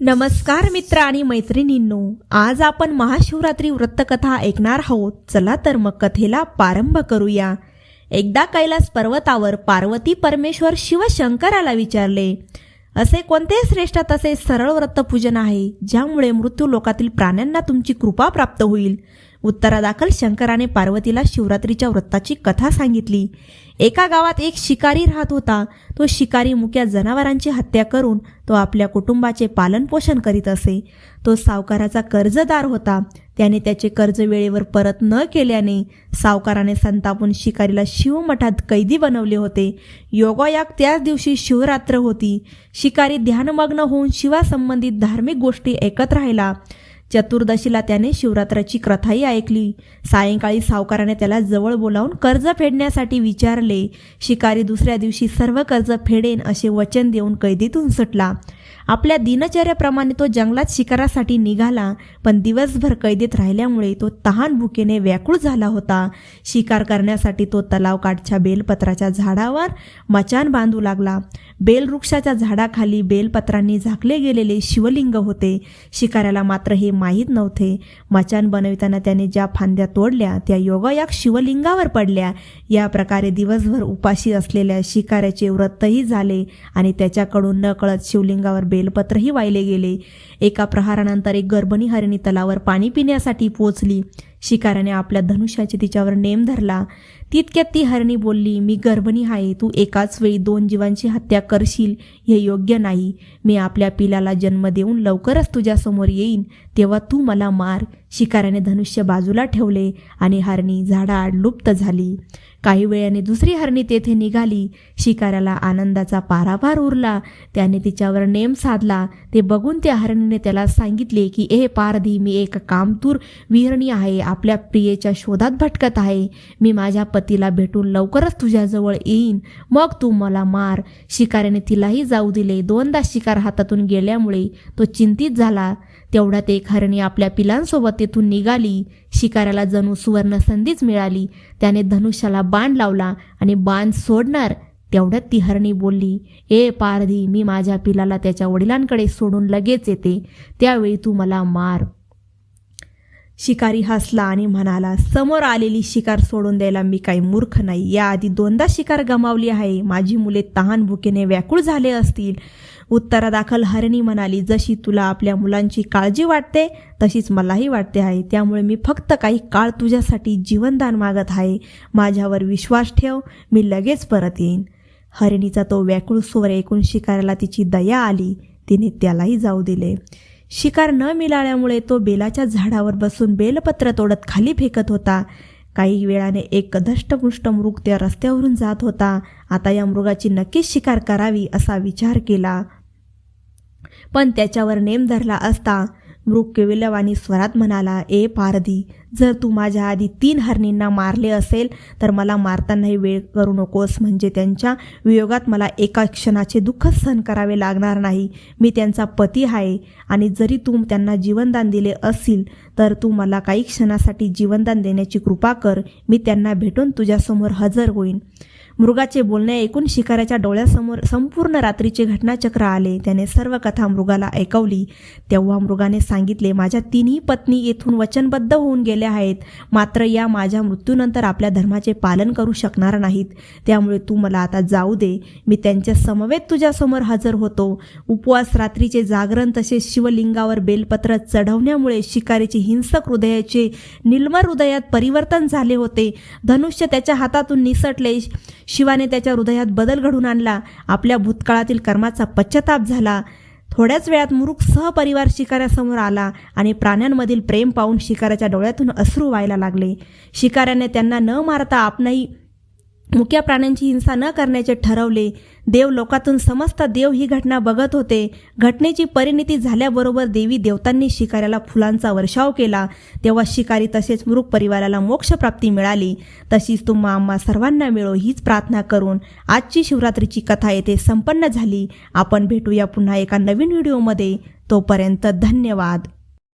नमस्कार मित्र आणि मैत्रिणींनो आज आपण महाशिवरात्री वृत्तकथा ऐकणार आहोत. चला तर मग कथेला प्रारंभ करूया. एकदा कैलास पर्वतावर पार्वती परमेश्वर शिवशंकराला विचारले असे कोणते श्रेष्ठ तसे सरळ व्रतपूजन आहे ज्यामुळे मृत्यू लोकातील प्राण्यांना तुमची कृपा प्राप्त होईल? उत्तरादाखल शंकराने पार्वतीला शिवरात्रीच्या व्रताची कथा सांगितली. एका गावात एक शिकारी राहत होता. तो शिकारी मुक्या जनावरांची हत्या करून तो आपल्या कुटुंबाचे पालनपोषण करीत असे. तो सावकाराचा कर्जदार होता. त्याने त्याचे कर्ज वेळेवर परत न केल्याने सावकाराने संतापून शिकारीला शिवमठात कैदी बनवले होते. योगायाग त्याच दिवशी शिवरात्र होती. शिकारी ध्यानमग्न होऊन शिवासंबंधित धार्मिक गोष्टी ऐकत राहिला. चतुर्दशीला त्याने शिवरात्राची कथाही ऐकली. सायंकाळी सावकाराने त्याला जवळ बोलावून कर्ज फेडण्यासाठी विचारले. शिकारी दुसऱ्या दिवशी सर्व कर्ज फेडेन असे वचन देऊन कैदीतून सुटला. आपल्या दिनचर्याप्रमाणे तो जंगलात शिकारासाठी निघाला पण दिवसभर कैदेत राहिल्यामुळे तो तहान भुकेने व्याकुळ झाला होता. शिकार करण्यासाठी तो तलावकाठच्या बेलपत्राच्या झाडावर मचान बांधू लागला. बेलवृक्षाच्या झाडाखाली बेलपत्रांनी झाकले गेलेले शिवलिंग होते. शिकाऱ्याला मात्र हे माहीत नव्हते. मचान बनविताना त्याने ज्या फांद्या तोडल्या त्या योगायाग शिवलिंगावर पडल्या. या प्रकारे दिवसभर उपाशी असलेल्या शिकाऱ्याचे व्रतही झाले आणि त्याच्याकडून नकळत शिवलिंगावर बेलपत्रही वाहिले गेले. एका प्रहारानंतर एक गर्भणी हरिणी तलावर पाणी पिण्यासाठी पोचली. शिकाऱ्याने आपल्या धनुष्याचे तिच्यावर नेम धरला. तितक्यात ती हरणी बोलली मी गर्भणी आहे तू एकाच वेळी दोन जीवांची हत्या करशील हे योग्य नाही. मी आपल्या पिलाला जन्म देऊन लवकरच तुझ्यासमोर येईन. तेव्हा तू मला मार. शिकाऱ्याने धनुष्य बाजूला ठेवले आणि हरणी झाडाआड लुप्त झाली. काही वेळाने दुसरी हरणी तेथे निघाली. शिकाऱ्याला आनंदाचा पाराभार उरला. त्याने तिच्यावर नेम साधला. ते बघून त्या हरणीने त्याला सांगितले की ए पारधी मी एक कामतूर विहरणी आहे. आपल्या प्रियेच्या शोधात भटकत आहे. मी माझ्या पतीला भेटून लवकरच तुझ्याजवळ येईन. मग तू मला मार. शिकाऱ्याने तिलाही जाऊ दिले. दोनदा शिकार हातातून गेल्यामुळे तो चिंतित झाला. तेवढ्यात एक हरणी आपल्या पिलांसोबत तेथून निघाली. शिकाऱ्याला जणू सुवर्ण संधीच मिळाली. त्याने धनुष्याला बाण लावला आणि बाण सोडणार तेवढ्यात ती हरणी बोलली ए पारधी मी माझ्या पिलाला त्याच्या वडिलांकडे सोडून लगेच येते. त्यावेळी तू मला मार. शिकारी हसला आणि म्हणाला समोर आलेली शिकार सोडून द्यायला मी काही मूर्ख नाही. याआधी दोनदा शिकार गमावली आहे. माझी मुले तहान भुकेने व्याकुळ झाले असतील. उत्तरादाखल हरणी म्हणाली जशी तुला आपल्या मुलांची काळजी वाटते तशीच मलाही वाटते आहे. त्यामुळे मी फक्त काही काळ तुझ्यासाठी जीवनदान मागत आहे. माझ्यावर विश्वास ठेव मी लगेच परत येईन. हरिणीचा तो व्याकुळ स्वर ऐकून शिकाराला तिची दया आली. तिने त्यालाही जाऊ दिले. शिकार न मिळाल्यामुळे तो बेलाच्या झाडावर बसून बेलपत्र तोडत खाली फेकत होता. काही वेळाने एक धष्टपुष्ट मृग त्या रस्त्यावरून जात होता. आता या मृगाची नक्कीच शिकार करावी असा विचार केला. पण त्याच्यावर नेम धरला असता मृग केविलवाणी स्वरात म्हणाला ए पारधी जर तू माझ्या आधी तीन हरणींना मारले असेल तर मला मारतानाही वेळ करू नकोस. म्हणजे त्यांच्या वियोगात मला एका क्षणाचे दुःख सहन करावे लागणार नाही. मी त्यांचा पती आहे आणि जरी तू त्यांना जीवनदान दिले असेल तर तू मला काही क्षणासाठी जीवनदान देण्याची कृपा कर. मी त्यांना भेटून तुझ्यासमोर हजर होईन. मृगाचे बोलणे ऐकून शिकाऱ्याच्या डोळ्यासमोर संपूर्ण रात्रीचे घटनाचक्र आले. त्याने सर्व कथा मृगाला ऐकवली. तेव्हा मृगाने सांगितले माझ्या तिन्ही पत्नी येथून वचनबद्ध होऊन गेल्या आहेत. मात्र या माझ्या मृत्यूनंतर आपल्या धर्माचे पालन करू शकणार नाहीत. त्यामुळे तू मला आता जाऊ दे. मी त्यांच्या समवेत तुझ्यासमोर हजर होतो. उपवास रात्रीचे जागरण तसेच शिवलिंगावर बेलपत्र चढवण्यामुळे शिकारीचे हिंसक हृदयाचे निलमर हृदयात परिवर्तन झाले होते. धनुष्य त्याच्या हातातून निसटले. शिवाने त्याच्या हृदयात बदल घडून आणला. आपल्या भूतकाळातील कर्माचा पश्चाताप झाला. थोड्याच वेळात मुरुख सहपरिवार शिकाऱ्यासमोर आला आणि प्राण्यांमधील प्रेम पाहून शिकाऱ्याच्या डोळ्यातून अश्रू व्हायला लागले. शिकाऱ्याने त्यांना न मारता आपणही मुक्या प्राण्यांची हिंसा न करण्याचे ठरवले. देव लोकातून समस्त देव ही घटना बघत होते. घटनेची परिणिती झाल्याबरोबर देवी देवतांनी शिकाऱ्याला फुलांचा वर्षाव केला. तेव्हा शिकारी तसेच मृग परिवाराला मोक्षप्राप्ती मिळाली. तशीच तुम्हा आम्हा सर्वांना मिळो हीच प्रार्थना करून आजची शिवरात्रीची कथा येथे संपन्न झाली. आपण भेटूया पुन्हा एका नवीन व्हिडिओमध्ये. तोपर्यंत धन्यवाद.